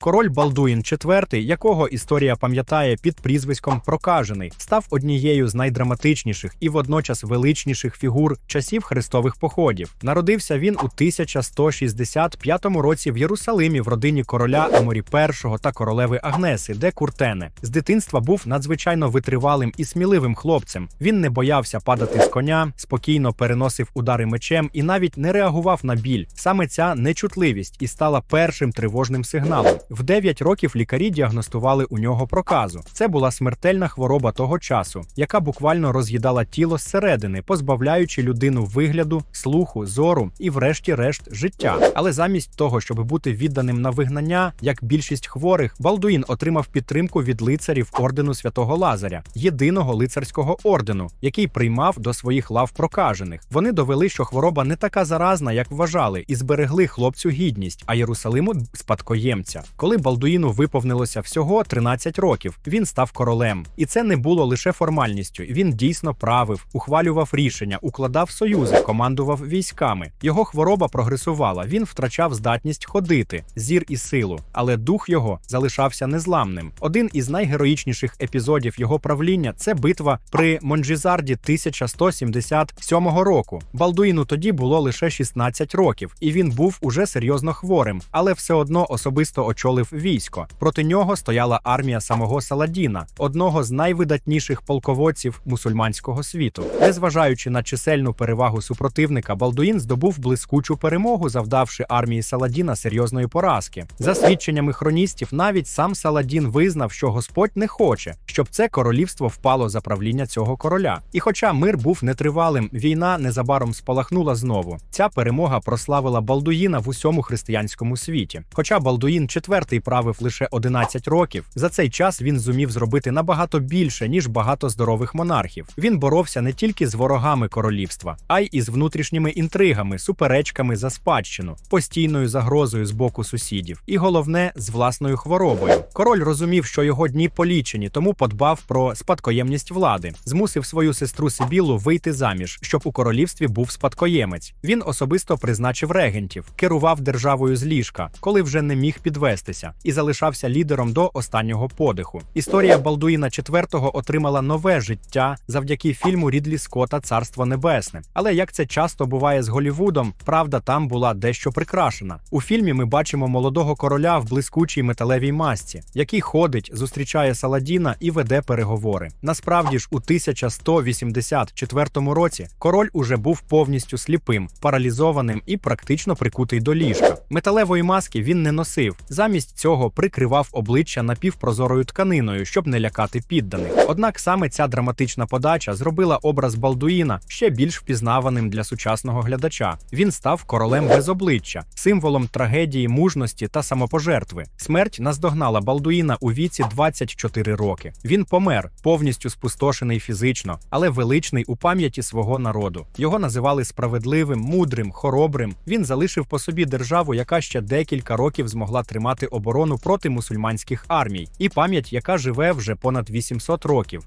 Король Балдуїн IV, якого історія пам'ятає під прізвиськом Прокажений, став однією з найдраматичніших і водночас величніших фігур часів хрестових походів. Народився він у 1165 році в Єрусалимі в родині короля Аморі І та королеви Агнеси, де Куртене. З дитинства був надзвичайно витривалим і сміливим хлопцем. Він не боявся падати з коня, спокійно переносив удари мечем і навіть не реагував на біль. Саме ця нечутливість і стала першим тривожним сигналом. В 9 років лікарі діагностували у нього проказу. Це була смертельна хвороба того часу, яка буквально роз'їдала тіло зсередини, позбавляючи людину вигляду, слуху, зору і, врешті-решт, життя. Але замість того, щоб бути відданим на вигнання, як більшість хворих, Балдуїн отримав підтримку від лицарів ордену святого Лазаря, єдиного лицарського ордену, який приймав до своїх лав прокажених. Вони довели, що хвороба не така заразна, як вважали, і зберегли хлопцю гідність, а Єрусалиму спадкоємця. Коли Балдуїну виповнилося всього 13 років, він став королем. І це не було лише формальністю. Він дійсно правив, ухвалював рішення, укладав союзи, командував військами. Його хвороба прогресувала. Він втрачав здатність ходити, зір і силу, але дух його залишався незламним. Один із найгероїчніших епізодів його правління це битва при Монджізарді 1177 року. Балдуїну тоді було лише 16 років, і він був уже серйозно хворим, але все одно особисто очолив військо. Проти нього стояла армія самого Саладіна, одного з найвидатніших полководців мусульманського світу. Незважаючи на чисельну перевагу супротивника, Балдуїн здобув блискучу перемогу, завдавши армії Саладіна серйозної поразки. За свідченнями хроністів, навіть сам Саладін визнав, що Господь не хоче, щоб це королівство впало за правління цього короля. І хоча мир був нетривалим, війна незабаром спалахнула знову. Ця перемога прославила Балдуїна в усьому християнському світі. Хоча Балдуїн IV правив лише 11 років, за цей час він зумів зробити набагато більше ніж багато здорових монархів. Він боровся не тільки з ворогами королівства, а й із внутрішніми інтригами, суперечками за спадщину, постійною загрозою з боку сусідів, і головне з власною хворобою. Король розумів, що його дні полічені, тому подбав про спадкоємність влади, змусив свою сестру Сибілу вийти заміж, щоб у королівстві був спадкоємець. Він особисто призначив регентів, керував державою з ліжка, коли вже не міг підвестися, і залишався лідером до останнього подиху. Історія Балдуїна IV отримала нове життя завдяки фільму Рідлі Скотта Царство Небесне. Але як це часто буває з Голівудом, правда там була дещо прикрашена. У фільмі ми бачимо молодого короля в блискучій металевій масці, який ходить, зустрічає Саладіна і веде переговори. Насправді ж, у 1184 році король уже був повністю сліпим, паралізованим і практично прикутий до ліжка. Металевої маски він не носив. Замість цього прикривав обличчя напівпрозорою тканиною, щоб не лякати підданих. Однак саме ця драматична подача зробила образ Балдуїна ще більш впізнаваним для сучасного глядача. Він став королем без обличчя, символом трагедії, мужності та самопожертви. Смерть наздогнала Балдуїна у віці 24 роки. Він помер, повністю спустошений фізично, але величний у пам'яті свого народу. Його називали справедливим, мудрим, хоробрим. Він залишив по собі державу, яка ще декілька років змогла тримати оборону проти мусульманських армій, і пам'ять, яка живе вже понад 800 років.